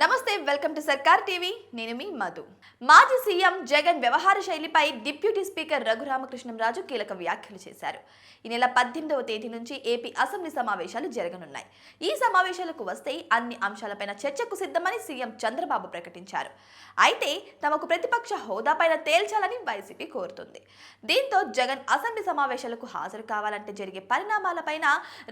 నమస్తే welcome to సర్కార్ TV. నేను మీ మధు. మాజీ సీఎం జగన్ వ్యవహార శైలిపై డిప్యూటీ స్పీకర్ రఘురామకృష్ణంరాజు కీలక వ్యాఖ్యలు చేశారు. ఈ నెల పద్దెనిమిదవ తేదీ నుంచి ఏపీ అసెంబ్లీ సమావేశాలు జరగనున్నాయి. ఈ సమావేశాలకు వస్తే అన్ని అంశాలపైన చర్చకు సిద్ధమని సీఎం చంద్రబాబు ప్రకటించారు. అయితే తమకు ప్రతిపక్ష హోదాపైన తేల్చాలని వైసీపీ కోరుతుంది. దీంతో జగన్ అసెంబ్లీ సమావేశాలకు హాజరు కావాలంటే జరిగే పరిణామాలపైన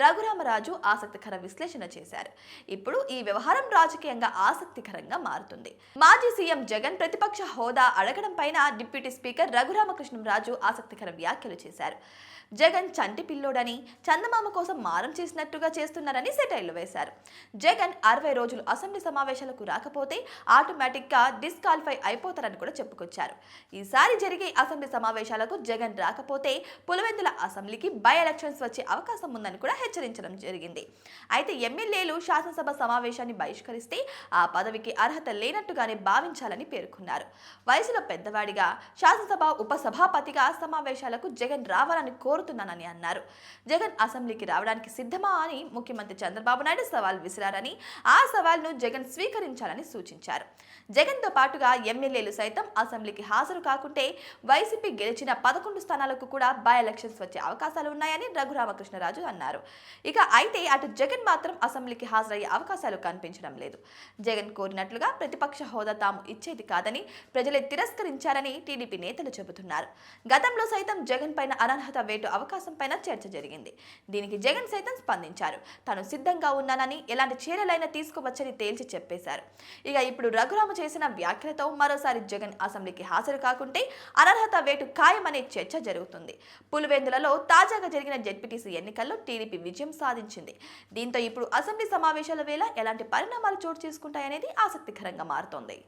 రఘురామరాజు ఆసక్తికర విశ్లేషణ చేశారు. ఇప్పుడు ఈ వ్యవహారం రాజకీయంగా ఆసక్తికరంగా మారుతుంది. మాజీ సీఎం జగన్ ప్రతిపక్ష హోదా అడగడం పైన డిప్యూటీ స్పీకర్ రఘురామకృష్ణంరాజు ఆసక్తికర వ్యాఖ్యలు చేశారు. జగన్ చంటి పిల్లోడని చందమామ కోసం మారం చేసినట్టుగా చేస్తున్నారని సెటైళ్ళు వేశారు. జగన్ అరవై రోజులు అసెంబ్లీ సమావేశాలకు రాకపోతే ఆటోమేటిక్గా డిస్క్వాలిఫై అయిపోతారని కూడా చెప్పుకొచ్చారు. ఈసారి జరిగే అసెంబ్లీ సమావేశాలకు జగన్ రాకపోతే పులివెందుల అసెంబ్లీకి బై ఎలక్షన్స్ వచ్చే అవకాశం ఉందని కూడా హెచ్చరించడం జరిగింది. అయితే ఎమ్మెల్యేలు శాసనసభ సమావేశాన్ని బహిష్కరిస్తే ఆ ఆ పదవికి అర్హత లేనట్టుగానే భావించాలని పేర్కొన్నారు. వయసులో పెద్దవాడిగా శాసనసభ ఉపసభాపతిగా సమావేశాలకు జగన్ రావాలని కోరుతున్నానని అన్నారు. జగన్ అసెంబ్లీకి రావడానికి సిద్ధమా అని ముఖ్యమంత్రి చంద్రబాబు నాయుడు సవాల్ విసిరారని ఆ సవాల్ను జగన్ స్వీకరించాలని సూచించారు. జగన్తో పాటుగా ఎమ్మెల్యేలు సైతం అసెంబ్లీకి హాజరు కాకుంటే వైసీపీ గెలిచిన పదకొండు స్థానాలకు కూడా బై ఎలక్షన్స్ వచ్చే అవకాశాలు ఉన్నాయని రఘురామకృష్ణరాజు అన్నారు. ఇక అయితే అటు జగన్ మాత్రం అసెంబ్లీకి హాజరయ్యే అవకాశాలు కనిపించడం లేదు. జగన్ కోరినట్లుగా ప్రతిపక్ష హోదా తాము ఇచ్చేది కాదని ప్రజలే తిరస్కరించారని టీడీపీ నేతలు చెబుతున్నారు. గతంలో సైతం జగన్ పైన అనర్హత వేటు అవకాశం పైన చర్చ జరిగింది. దీనికి జగన్ సైతం స్పందించారు. తాను సిద్ధంగా ఉన్నానని ఎలాంటి చర్యలైనా తీసుకోవచ్చని తేల్చి చెప్పేశారు. ఇక ఇప్పుడు రఘురామ చేసిన వ్యాఖ్యలతో మరోసారి జగన్ అసెంబ్లీకి హాజరు కాకుంటే అనర్హత వేటు ఖాయమనే చర్చ జరుగుతుంది. పులివెందులలో తాజాగా జరిగిన జెడ్పీటీసీ ఎన్నికల్లో టీడీపీ విజయం సాధించింది. దీంతో ఇప్పుడు అసెంబ్లీ సమావేశాల వేళ ఎలాంటి పరిణామాలు చోటు అనేది ఆసక్తికరంగా మారుతోంది.